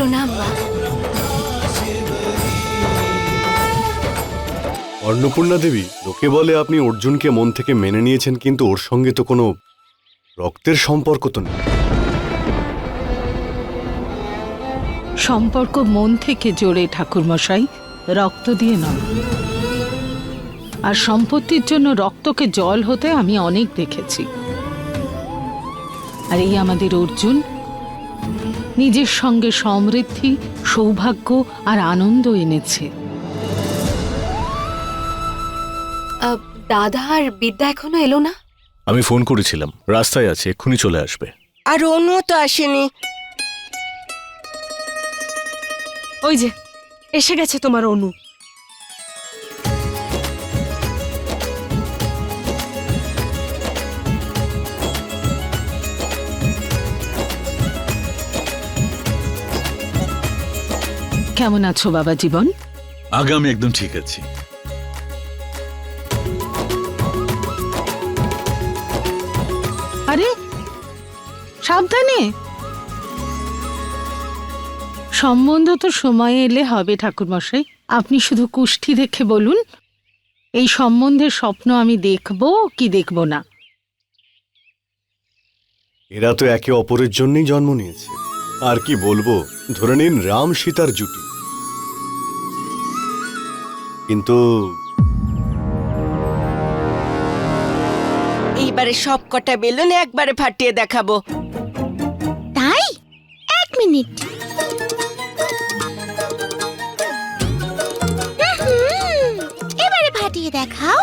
প্রণাম। মা অন্নপূর্ণা দেবী লোকে বলে আপনি অর্জুনকে মন থেকে মেনে নিয়েছেন কিন্তু ওর সঙ্গে তো কোনো রক্তের সম্পর্ক তো নেই। সম্পর্ক মন থেকে জোরে ঠাকুরমশাই রক্ত দিয়ে নয়। আর সম্পত্তির জন্য রক্তকে জল হতে আমি অনেক দেখেছি। আর এই আমাদের অর্জুন নিজের সঙ্গে সমৃদ্ধি সৌভাগ্য আর আনন্দ এনেছে। দাদা আর বিদ্যা এখনও এলো না? আমি ফোন করেছিলাম। রাস্তায় আছে এক্ষুনি চলে আসবে। আর অনু তো আসেনি। ওই যে এসে গেছে তোমার অনু। কেমন আছো বাবা জীবন? আগে আমি একদম ঠিক আছি। আরে সাবধানে। সম্বন্ধ তো সময়ে এলে হবে ঠাকুরমশাই। আপনি শুধু কুষ্ঠি দেখে বলুন। এই সম্বন্ধের স্বপ্ন আমি দেখব কি দেখব না। এরা তো একে অপরের জন্যই জন্ম নিয়েছে। আর কি বলব? ধরে নিন রাম সীতার জুটি। কিন্তু এইবারে সব কটা বেলুন একবারে ফাটিয়ে দেখাবো। তাই? এক মিনিট। এবারে ফাটিয়ে দেখাও।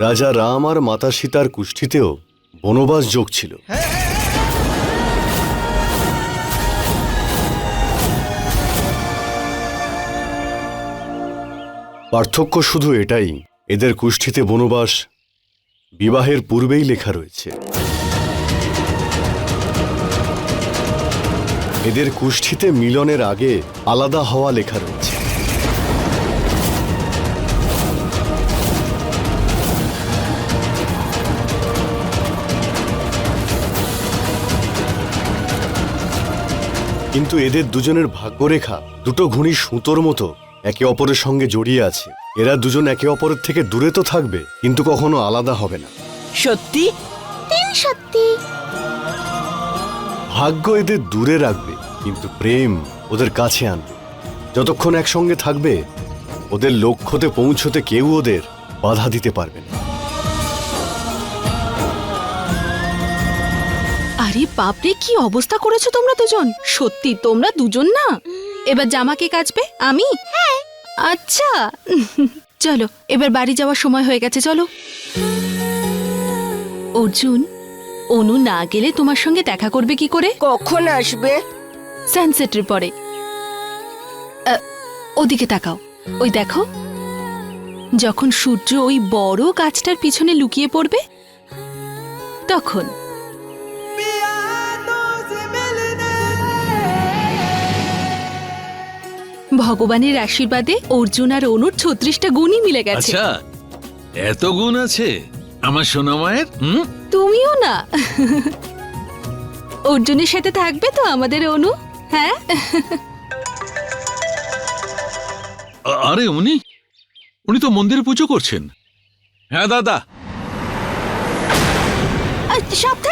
রাজা রাম আর মাতা সীতার কুষ্ঠিতেও বনবাস যোগ ছিল। পার্থক্য শুধু এটাই, এদের কুষ্ঠিতে বনবাস বিবাহের পূর্বেই লেখা রয়েছে। এদের কুষ্ঠিতে মিলনের আগে আলাদা হওয়া লেখা রয়েছে। কিন্তু এদের দুজনের ভাগ্যরেখা দুটো ঘুড়ি সুতোর মতো একে অপরের সঙ্গে জড়িয়ে আছে। এরা দুজন একে অপরের থেকে দূরে তো থাকবে কিন্তু কখনো আলাদা হবে না। সত্যি? সত্যি। ভাগ্য এদের দূরে রাখবে কিন্তু প্রেম ওদের কাছে আনবে। যতক্ষণ একসঙ্গে থাকবে ওদের লক্ষ্যতে পৌঁছতে কেউ ওদের বাধা দিতে পারবে না। আরে বাপরে কি অবস্থা করেছ তোমরা দুজন? সত্যি তোমরা দুজন না? এবার জামাকে কাচবে? আমি? হ্যাঁ আচ্ছা। চলো এবার বাড়ি যাওয়ার সময় হয়ে গেছে চলো। অর্জুন অনু না গেলে তোমার সঙ্গে দেখা করবে কি করে? কখন আসবে? সানসেটের পরে। আ, ওদিকে তাকাও। ওই দেখো যখন সূর্য ওই বড় গাছটার পিছনে লুকিয়ে পড়বে তখন ভগবানের আশীর্বাদে অর্জুন আর অনুর ছত্রিশটা গুণই মিলে গেছে। আচ্ছা এত গুণ আছে আমার সোনা মায়ের? হুম? তুমিও না। অর্জুনের সাথে থাকবে তো আমাদের অনু হ্যাঁ? আ- আরে উনি উনি তো মন্দিরে পুজো করছেন। হ্যাঁ দাদা। সাবধানে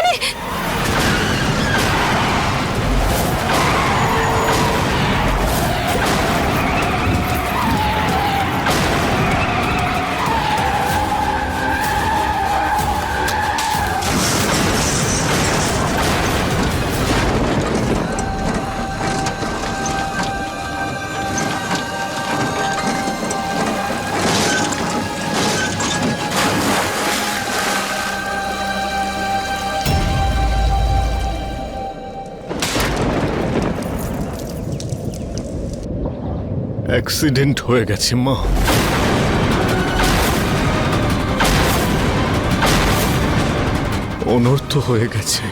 অ্যাক্সিডেন্ট হয়ে গেছে মা। অনর্থ হয়ে গেছে।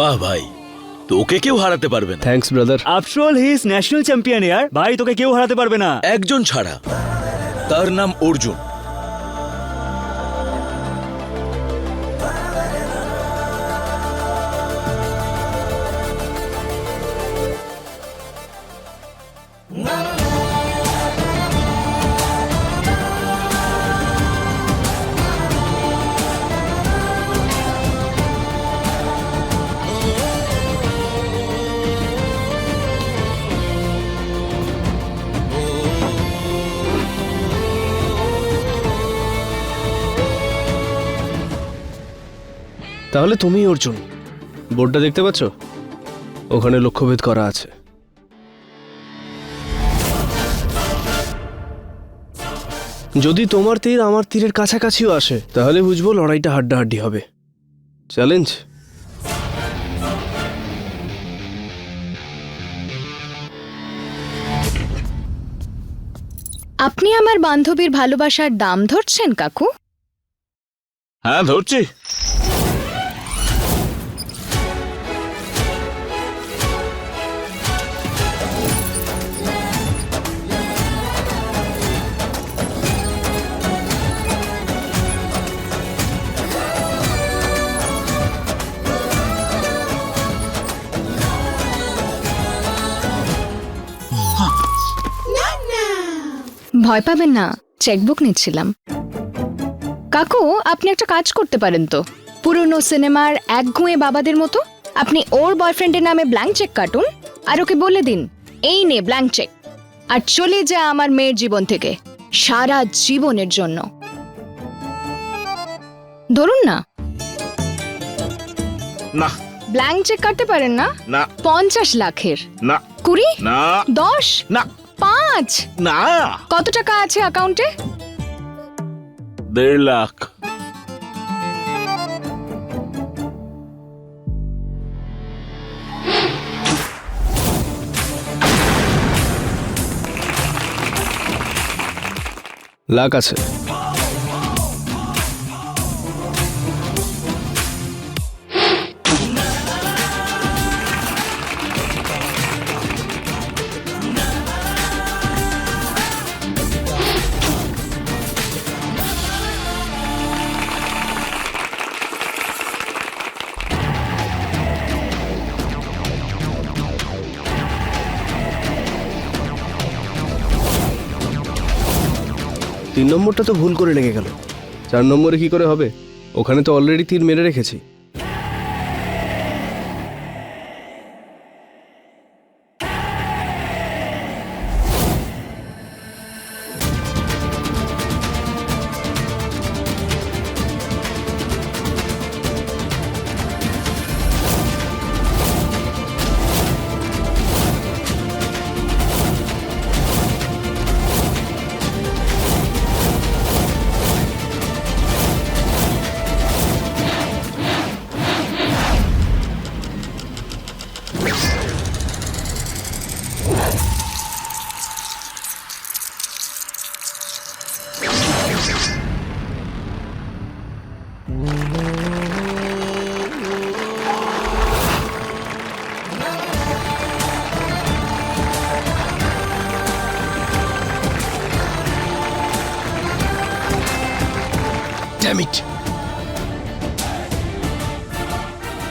বাহ ভাই তোকে কেউ হারাতে পারবে না। Thanks brother after all he is national champion ইয়ার ভাই তোকে কেউ হারাতে পারবে না। একজন ছাড়া তার নাম অর্জুন। তাহলে তুমি অর্জুন। বোর্ডটা দেখতে পাচ্ছ? ওখানে লক্ষ্যভেদ করা আছে। যদি তোমার তীর আমার তীরের কাছাকাছিও আসে তাহলে বুঝব লড়াইটা হাড্ডাহাড্ডি হবে। চ্যালেঞ্জ আপনি আমার বান্ধবীর ভালোবাসার দাম ধরছেন কাকু? হ্যাঁ ধরছি। ভয় পাবেন না চেকবুক নিচ্ছিলাম। কাকু আপনি একটা কাজ করতে পারেন তো। পুরনো সিনেমার একঘুঁয়ে বাবাদের মতো আপনি ওর বয়ফ্রেন্ডের নামে ব্ল্যাঙ্ক চেক কাটুন আর ওকে বলে দিন এই নে ব্ল্যাঙ্ক চেক আর চলে যা আমার মেয়ের জীবন থেকে সারা জীবনের জন্য। ধরুন না। না। ব্ল্যাঙ্ক চেক কাটতে পারেন না? না। পঞ্চাশ লাখের। না। কুড়ি? না। দশ? না। পাঁচ? না। কত টাকা আছে অ্যাকাউন্টে? দেড় লাখ। লাখ আছে। তিন নম্বরটা তো ভুল করে লেগে গেল। চার নম্বরে কি করে হবে? ওখানে তো অলরেডি তীর মেরে রেখেছি।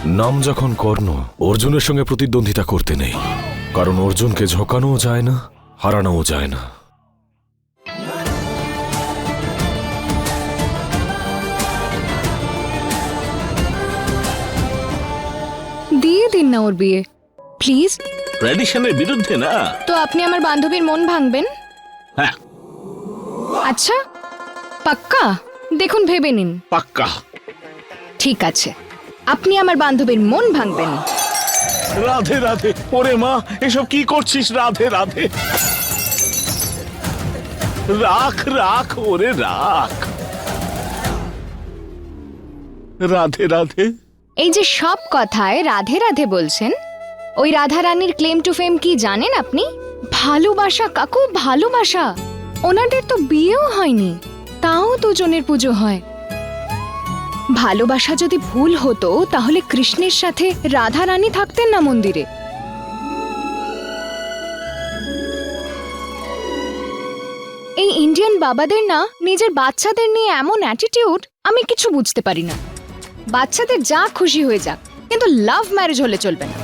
নাম যখন কর্ণ অর্জুনের সঙ্গে প্রতিদ্বন্দ্বিতা করতে নেই। কারণ অর্জুনকে ঝোকানোও যায় না হারানোও যায় না। দিয়ে দিন না ওর বিয়ে। প্লিজ ট্র্যাডিশনের বিরুদ্ধে না? তো আপনি আমার বান্ধবীর মন ভাঙবেন? হ্যাঁ। আচ্ছা পাক্কা? দেখুন ভেবে নিন। পাক্কা। ঠিক আছে। আপনি আমার বান্ধবীর মন ভাঙবেন। রাধে রাধে। ওরে মা এসব কি করছিস? রাধে রাধে। রাখ রাখ ওরে রাখ। রাধে রাধে। এই যে সব কথায় রাধে রাধে বলছেন ওই রাধা রানীর ক্লেম টু ফেম কি জানেন আপনি? ভালোবাসা কাকু ভালোবাসা। ওনাদের তো বিয়েও হয়নি। তাও দুজনের পুজো হয়। ভালোবাসা যদি ভুল হতো, তাহলে কৃষ্ণের সাথে রাধা রানী থাকতেন না মন্দিরে। এই ইন্ডিয়ান বাবাদের না, নিজের বাচ্চাদের নিয়ে এমন অ্যাটিটিউড আমি কিছু বুঝতে পারি না। বাচ্চাদের যা খুশি হয়ে যাক, কিন্তু লাভ ম্যারেজ হলে চলবে না।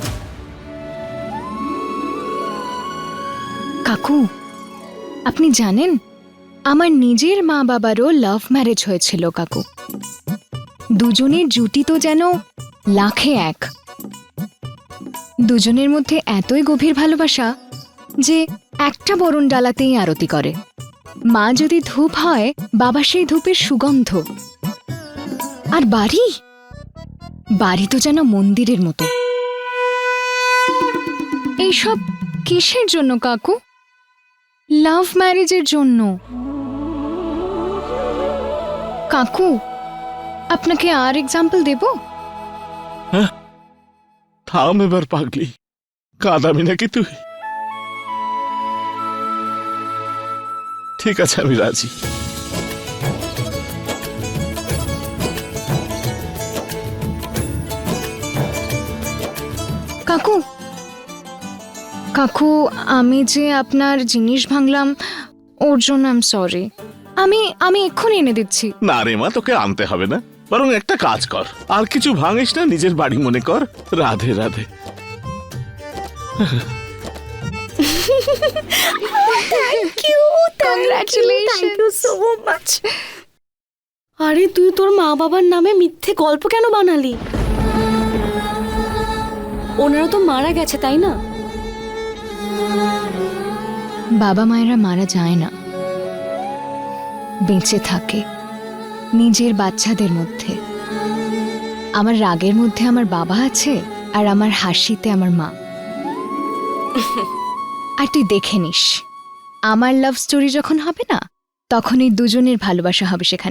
কাকু, আপনি জানেন আমার নিজের মা বাবারও লাভ ম্যারেজ হয়েছিল, কাকু। দুজনের জুটি তো যেন লাখে এক। দুজনের মধ্যে এতই গভীর ভালোবাসা যে একটা বরণ ডালাতেই আরতি করে। মা যদি ধূপ হয়, বাবা সেই ধূপের সুগন্ধ। আর বাড়ি? বাড়ি তো যেন মন্দিরের মতো। এইসব কিসের জন্য, কাকু? লাভ ম্যারেজের জন্য। কাকু আপনাকে আর এক্সাম্পল দেব? থাম এবার পাগলি। কাঁদাবি নাকি তুই? ঠিক আছে আমি রাজি। কাকু কাকু আমি যে আপনার জিনিস ভাঙলাম ওর জন্য আম সরি আমি আমি এক্ষুনি এনে দিচ্ছি। না রে মা তোকে আনতে হবে না। বরং একটা কাজ কর। আর কিছু ভাঙিস না নিজের বাড়ি মনে কর। রাধে রাধে। আরে তুই তোর মা বাবার নামে মিথ্যে গল্প কেন বানালি? ওনারা তো মারা গেছে তাই না? বাবা মায়েরা মারা যায় না। বেঁচে থাকে নিজের বাচ্চাদের মধ্যে। আমার রাগের মধ্যে আমার বাবা আছে আর আমার হাসিতে আমার মা। আর তুই দেখে নিস, আমার লাভ স্টোরি যখন হবে না তখন এই দুজনের ভালোবাসা হবে সেখানে।